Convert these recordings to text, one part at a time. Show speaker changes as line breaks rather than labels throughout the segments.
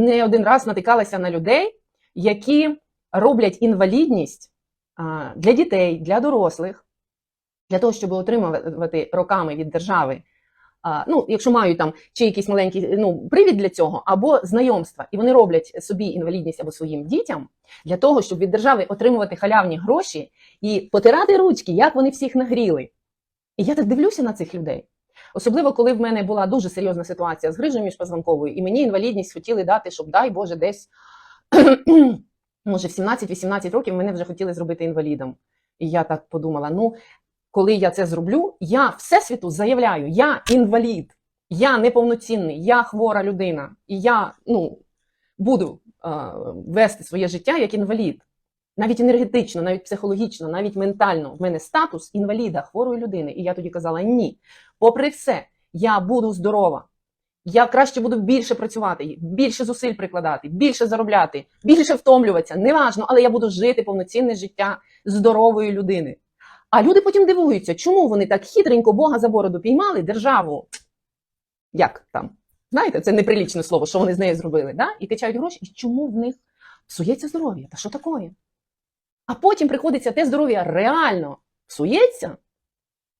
не один раз натикалася на людей, які роблять інвалідність для дітей, для дорослих, для того, щоб отримувати роками від держави. Ну, якщо мають там чи якийсь маленький ну, привід для цього, або знайомства, і вони роблять собі інвалідність або своїм дітям для того, щоб від держави отримувати халявні гроші і потирати ручки, як вони всіх нагріли. І я так дивлюся на цих людей. Особливо, коли в мене була дуже серйозна ситуація з грижею міжпозвонковою, і мені інвалідність хотіли дати, щоб, дай Боже, десь, може, в 17-18 років мене вже хотіли зробити інвалідом. І я так подумала: ну, коли я це зроблю, я всесвіту заявляю, я інвалід, я неповноцінний, я хвора людина, і я ну, буду е, вести своє життя як інвалід. Навіть енергетично, навіть психологічно, навіть ментально в мене статус інваліда, хворої людини. І я тоді казала: ні, попри все, я буду здорова. Я краще буду більше працювати, більше зусиль прикладати, більше заробляти, більше втомлюватися. Неважно, але я буду жити повноцінне життя здорової людини. А люди потім дивуються, чому вони так хитренько Бога за бороду піймали державу. Як там? Знаєте, це неприлічне слово, що вони з нею зробили, да? і качають гроші. І чому в них псується здоров'я? Та що таке? А потім приходиться те здоров'я реально псується,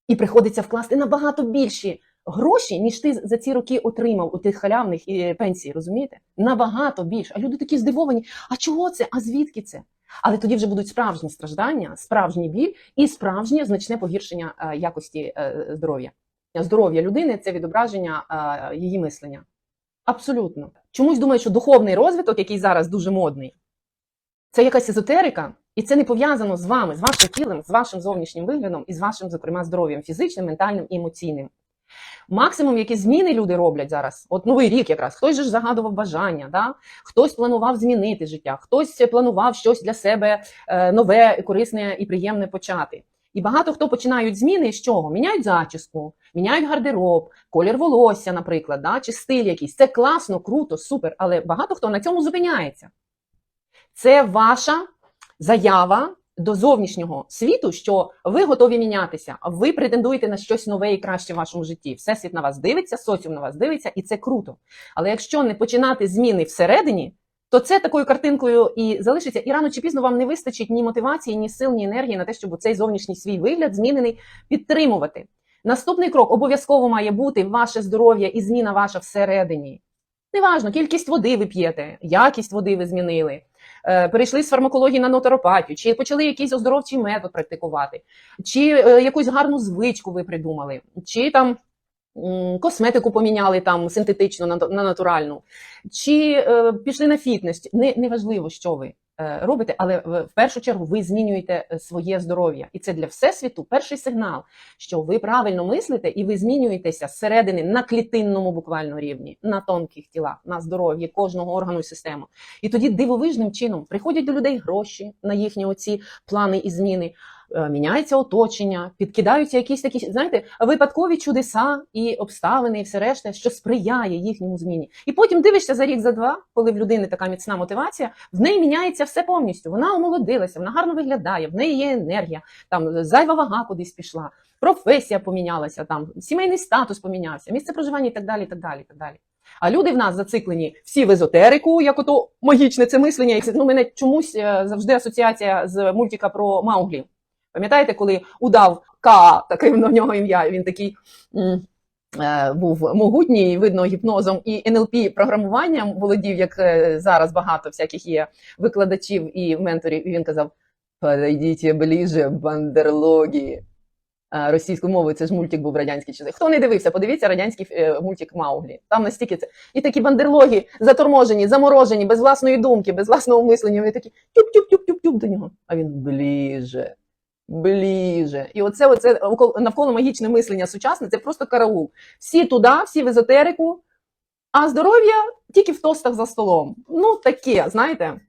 і приходиться вкласти набагато більші гроші, ніж ти за ці роки отримав у тих халявних е, пенсій, розумієте? Набагато більше. А люди такі здивовані. А чого це? А звідки це? Але тоді вже будуть справжні страждання, справжній біль і справжнє значне погіршення е, якості е, здоров'я. Здоров'я людини це відображення її мислення. Абсолютно. Чомусь думаю, що духовний розвиток, який зараз дуже модний, це якась езотерика, і це не пов'язано з вами, з вашим тілом, з вашим зовнішнім виглядом і з вашим, зокрема, здоров'ям фізичним, ментальним і емоційним. Максимум, які зміни люди роблять зараз, от новий рік якраз, хтось же ж загадував бажання, да? хтось планував змінити життя, хтось планував щось для себе е, нове, корисне і приємне почати. І багато хто починають зміни з чого? Міняють зачіску, міняють гардероб, колір волосся, наприклад, да? чи стиль якийсь. Це класно, круто, супер, але багато хто на цьому зупиняється. Це ваша заява до зовнішнього світу, що ви готові мінятися, ви претендуєте на щось нове і краще в вашому житті. Всесвіт на вас дивиться, соціум на вас дивиться, і це круто. Але якщо не починати зміни всередині, то це такою картинкою і залишиться, і рано чи пізно вам не вистачить ні мотивації, ні сил, ні енергії на те, щоб цей зовнішній свій вигляд змінений підтримувати. Наступний крок обов'язково має бути ваше здоров'я і зміна ваша всередині. Неважно, кількість води ви п'єте, якість води ви змінили, перейшли з фармакології на нотеропатію, чи почали якийсь оздоровчий метод практикувати, чи е, якусь гарну звичку ви придумали, чи там косметику поміняли там синтетичну на, на натуральну, чи е, пішли на фітнес. Не, неважливо, що ви е, робите, але в першу чергу ви змінюєте е, своє здоров'я. І це для всесвіту перший сигнал, що ви правильно мислите і ви змінюєтеся зсередини на клітинному буквально рівні, на тонких тілах, на здоров'ї кожного органу і системи. І тоді дивовижним чином приходять до людей гроші на їхні оці плани і зміни. Е, Міняється оточення, підкидаються якісь такі, знаєте, випадкові чудеса і обставини, і все решта, що сприяє їхньому зміні. І потім дивишся за рік, за два, коли в людини така міцна мотивація, в неї міняється все повністю. Вона омолодилася, вона гарно виглядає, в неї є енергія, там зайва вага кудись пішла, професія помінялася, там сімейний статус помінявся, місце проживання і так далі. і так далі, і так далі. А люди в нас зациклені всі в езотерику, як ото магічне це мислення. Ну, мене чомусь е, завжди асоціація з мультика про Мауглі. Пам'ятаєте, коли удав К, таке в нього ім'я, він такий е, був могутній, видно, гіпнозом і НЛП програмуванням володів, як е, зараз багато всяких є викладачів і менторів. І він казав: Подойдіть ближе, бандерлогі. Російською мовою це ж мультик був радянський часи. Хто не дивився, подивіться радянський е, мультик Мауглі. Там настільки це. І такі бандерлоги заторможені, заморожені, без власної думки, без власного мислення. Вони такі тюп-тюп-тюп-тюп-тюп до нього. А він ближе ближе. І оце, оце навколо магічне мислення сучасне, це просто караул. Всі туди, всі в езотерику, а здоров'я тільки в тостах за столом. Ну, таке, знаєте.